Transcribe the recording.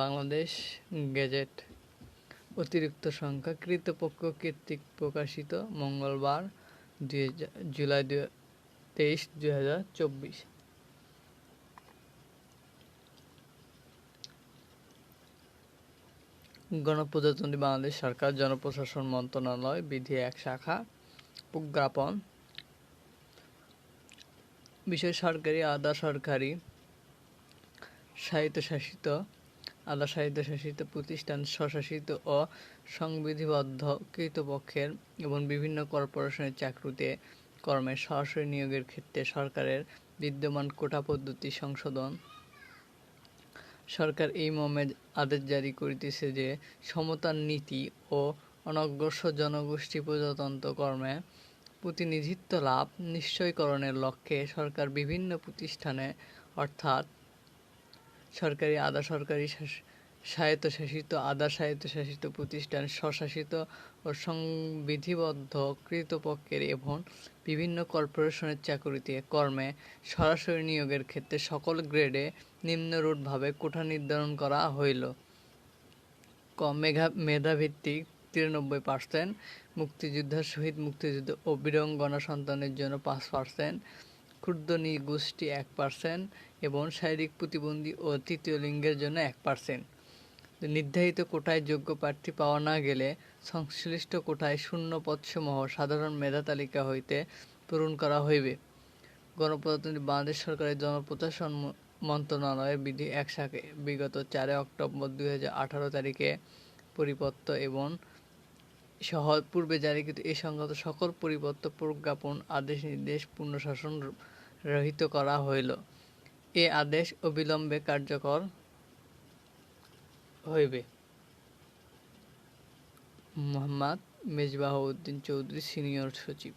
Bangladesh gazette অতিরিক্ত সংখ্যা কৃতপক্ষ কর্তৃক প্রকাশিত মঙ্গলবার দুই হাজার জুলাই দুই, তেইশ দুই হাজার চব্বিশ। গণপ্রজাতন্ত্রী বাংলাদেশ সরকার, জনপ্রশাসন মন্ত্রণালয়, বিধি এক শাখা প্রজ্ঞাপন বিষয় সরকারি, আধা সরকারি, স্বায়ত্তশাসিত আধা স্বায়ত্তশাসিত প্রতিষ্ঠান স্বশাসিত ও সংবিধিবদ্ধ কৃতপক্ষের এবং বিভিন্ন কর্পোরেশনের চাকরিতে কর্মে সরাসরি নিয়োগের ক্ষেত্রে সরকারের বিদ্যমান কোটা পদ্ধতি সংশোধন। সরকার এই মর্মে আদেশ জারি করিতেছে যে সমতার নীতি ও অনগ্রসর জনগোষ্ঠী প্রজাতন্ত্র কর্মে প্রতিনিধিত্ব লাভ নিশ্চয়করণের লক্ষ্যে সরকার বিভিন্ন প্রতিষ্ঠানে অর্থাৎ সরকারি আধা সরকারি শাস- স্বায়ত্তশাসিত আধা স্বায়ত্তশাসিত প্রতিষ্ঠান, স্বশাসিত ও সংবিধিবদ্ধ কৃতপক্ষের এবং বিভিন্ন কর্পোরেশনের চাকরিতে কর্মে সরাসরি নিয়োগের ক্ষেত্রে সকল গ্রেডে নিম্নরূপভাবে কোঠা নির্ধারণ করা হইল। ক, মেঘা, মেধাভিত্তিক তিরানব্বই পার্সেন্ট মুক্তিযোদ্ধা শহীদ মুক্তিযুদ্ধ ও বীরঙ্গনা সন্তানের জন্য পাঁচ পার্সেন্ট ক্ষুদ্র গোষ্ঠী এক পার্সেন্ট এবং শারীরিক প্রতিবন্ধী ও তৃতীয় লিঙ্গের জন্য এক পার্সেন্ট নির্ধারিত কোটায় যোগ্য প্রার্থী পাওয়া না গেলে সংশ্লিষ্ট কোটায় শূন্য পদসমূহ সাধারণ মেধা তালিকা হইতে পূরণ করা হইবে। গণপ্রজাতন্ত্রী বাংলাদেশ সরকারের জনপ্রশাসন মন্ত্রণালয়ের বিধি এক শাখে বিগত চারে অক্টোবর দুই হাজার আঠারো তারিখে পরিপত্র এবং সহ পূর্বে জারিকৃত এ সংক্রান্ত সকল পরিবর্তন প্রজ্ঞাপন, আদেশ, নির্দেশ পূর্ণশাসন শাসন রহিত করা হইল। এ আদেশ অবিলম্বে কার্যকর হইবে। মোহাম্মদ মেজবাহ উদ্দিন চৌধুরী, সিনিয়র সচিব।